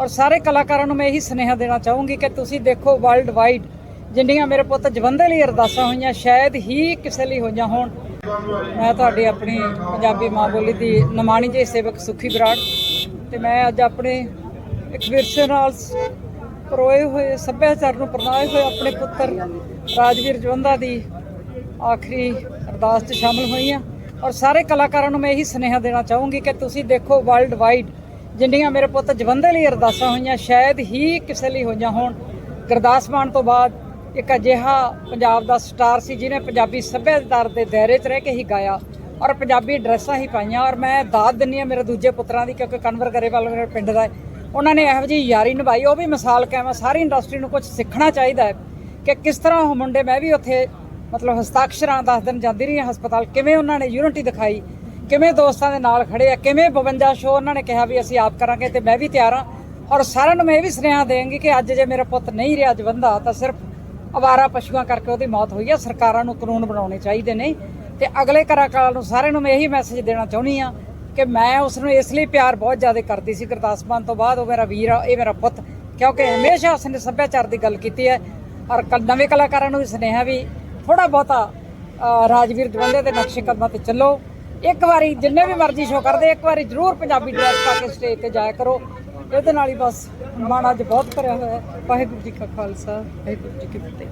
ਔਰ ਸਾਰੇ ਕਲਾਕਾਰਾਂ ਨੂੰ ਮੈਂ ਇਹੀ ਸੁਨੇਹਾ ਦੇਣਾ ਚਾਹੂੰਗੀ ਕਿ ਤੁਸੀਂ ਦੇਖੋ ਵਰਲਡ ਵਾਈਡ ਜਿੰਨੀਆਂ ਮੇਰੇ ਪੁੱਤ ਜਵੰਦੇ ਲਈ ਅਰਦਾਸਾਂ ਹੋਈਆਂ, ਸ਼ਾਇਦ ਹੀ ਕਿਸੇ ਲਈ ਹੋਈਆਂ ਹੋਣ। ਮੈਂ ਤੁਹਾਡੀ ਆਪਣੀ ਪੰਜਾਬੀ ਮਾਂ ਬੋਲੀ ਦੀ ਨਮਾਣੀ ਜੀ ਸੇਵਕ ਸੁਖੀ ਬਰਾੜ ਤੇ ਮੈਂ ਅੱਜ ਆਪਣੇ ਇੱਕ ਵਿਰਸੇ ਨਾਲ ਪਰੋਏ ਹੋਏ, ਸੱਭਿਆਚਾਰ ਨੂੰ ਪ੍ਰਣਾਏ ਹੋਏ ਆਪਣੇ ਪੁੱਤਰ ਰਾਜਵੀਰ ਜਵੰਦਾ ਦੀ ਆਖਰੀ ਅਰਦਾਸ 'ਚ ਸ਼ਾਮਲ ਹੋਈ ਹਾਂ। ਔਰ ਸਾਰੇ ਕਲਾਕਾਰਾਂ ਨੂੰ ਮੈਂ ਇਹੀ ਸੁਨੇਹਾ ਦੇਣਾ ਚਾਹੂੰਗੀ ਕਿ ਤੁਸੀਂ ਦੇਖੋ ਵਰਲਡ ਵਾਈਡ ਜਿੰਨੀਆਂ ਮੇਰੇ ਪੁੱਤ ਜਵੰਦੇ ਲਈ ਅਰਦਾਸਾਂ ਹੋਈਆਂ, ਸ਼ਾਇਦ ਹੀ ਕਿਸੇ ਲਈ ਹੋਈਆਂ ਹੋਣ। ਗੁਰਦਾਸ ਮਾਨ ਤੋਂ ਬਾਅਦ ਇੱਕ ਅਜਿਹਾ ਪੰਜਾਬ ਦਾ ਸਟਾਰ ਸੀ, ਜਿਹਨੇ ਪੰਜਾਬੀ ਸੱਭਿਆਚਾਰ ਦੇ ਦਾਇਰੇ 'ਚ ਰਹਿ ਕੇ ਹੀ ਗਾਇਆ ਔਰ ਪੰਜਾਬੀ ਡਰੈਸਾਂ ਹੀ ਪਾਈਆਂ ਔਰ ਮੈਂ ਦਾਤ ਦਿੰਨੀ ਆ ਮੇਰੇ ਦੂਜੇ ਪੁੱਤਰਾਂ ਦੀ, ਕਿਉਂਕਿ ਕਨਵਰ ਗਰੇਵਾਲ ਮੇਰੇ ਪਿੰਡ ਦਾ ਉਹਨਾਂ ਨੇ ਇਹੋ ਜਿਹੀ ਯਾਰੀ ਨਿਭਾਈ, ਉਹ ਵੀ ਮਿਸਾਲ ਕਾਇਮ ਸਾਰੀ ਇੰਡਸਟਰੀ ਨੂੰ ਕੁਝ ਸਿੱਖਣਾ ਚਾਹੀਦਾ ਹੈ ਕਿ ਕਿਸ ਤਰ੍ਹਾਂ ਉਹ ਮੁੰਡੇ, ਮੈਂ ਵੀ ਉੱਥੇ ਮਤਲਬ ਹਸਤਾਕਸ਼ਰਾਂ ਦਸ ਦਿਨ ਜਾਂਦੀ ਰਹੀ ਹਾਂ ਹਸਪਤਾਲ, ਕਿਵੇਂ ਉਹਨਾਂ ਨੇ ਯੂਨਿਟੀ ਦਿਖਾਈ ਕਿਵੇਂ ਦੋਸਤਾਂ ਦੇ ਨਾਲ ਖੜੇ ਆ? ਕਿਵੇਂ 52 ਸ਼ੋਅ ਉਹਨਾਂ ਨੇ ਕਿਹਾ ਵੀ ਅਸੀਂ ਆਪ ਕਰਾਂਗੇ ਤੇ ਮੈਂ ਵੀ ਤਿਆਰ ਹਾਂ। ਔਰ ਸਾਰਿਆਂ ਨੂੰ ਮੈਂ ਇਹ ਵੀ ਸੁਨੇਹਾ ਦੇਵਾਂਗੀ ਕਿ ਅੱਜ ਜੇ ਮੇਰਾ ਪੁੱਤ ਨਹੀਂ ਰਿਹਾ ਜਵੰਦਾ ਤਾਂ ਸਿਰਫ ਅਵਾਰਾ ਪਸ਼ੂਆਂ ਕਰਕੇ ਉਹਦੀ ਮੌਤ ਹੋਈ ਆ। ਸਰਕਾਰਾਂ ਨੂੰ ਕਾਨੂੰਨ ਬਣਾਉਣੇ ਚਾਹੀਦੇ ਨੇ। ਤੇ ਅਗਲੇ ਕਲਾਕਾਰਾਂ ਨੂੰ ਸਾਰਿਆਂ ਨੂੰ ਮੈਂ ਇਹੀ ਮੈਸੇਜ ਦੇਣਾ ਚਾਹੁੰਦੀ ਆ ਕਿ ਮੈਂ ਉਸ ਨੂੰ ਇਸ ਲਈ ਪਿਆਰ ਬਹੁਤ ਜ਼ਿਆਦਾ ਕਰਦੀ ਸੀ। ਗੁਰਦਾਸ ਮਾਨ ਤੋਂ ਬਾਅਦ ਉਹ ਮੇਰਾ ਵੀਰ ਆ, ਇਹ ਮੇਰਾ ਪੁੱਤ। ਕਿਉਂਕਿ ਹਮੇਸ਼ਾ ਉਸਨੇ ਸੱਭਿਆਚਾਰ ਦੀ ਗੱਲ ਕੀਤੀ ਹੈ। ਔਰ ਕ- ਨਵੇਂ ਕਲਾਕਾਰਾਂ ਨੂੰ ਵੀ ਸੁਨੇਹਾ ਵੀ ਥੋੜਾ ਬਹੁਤਾ ਰਾਜਵੀਰ ਜਵੰਦੇ ਦੇ ਨਕਸ਼ੇ ਕਦਮਾਂ ਤੇ ਚੱਲੋ। ਇੱਕ ਵਾਰੀ ਜਿੰਨੇ ਵੀ ਮਰਜ਼ੀ ਸ਼ੋਅ ਕਰਦੇ, ਇੱਕ ਵਾਰੀ ਜ਼ਰੂਰ ਪੰਜਾਬੀ ਡਰੈਸ ਪਾ ਕੇ ਸਟੇਜ ਤੇ ਜਾਇਆ ਕਰੋ। ਇਹਦੇ ਨਾਲ ਹੀ ਬਸ ਮਨ ਅੱਜ ਬਹੁਤ ਭਰਿਆ ਹੋਇਆ ਹੈ। ਵਾਹਿਗੁਰੂ ਜੀ ਕਾ ਖਾਲਸਾ, ਵਾਹਿਗੁਰੂ ਜੀ ਕੀ ਫਤਿਹ।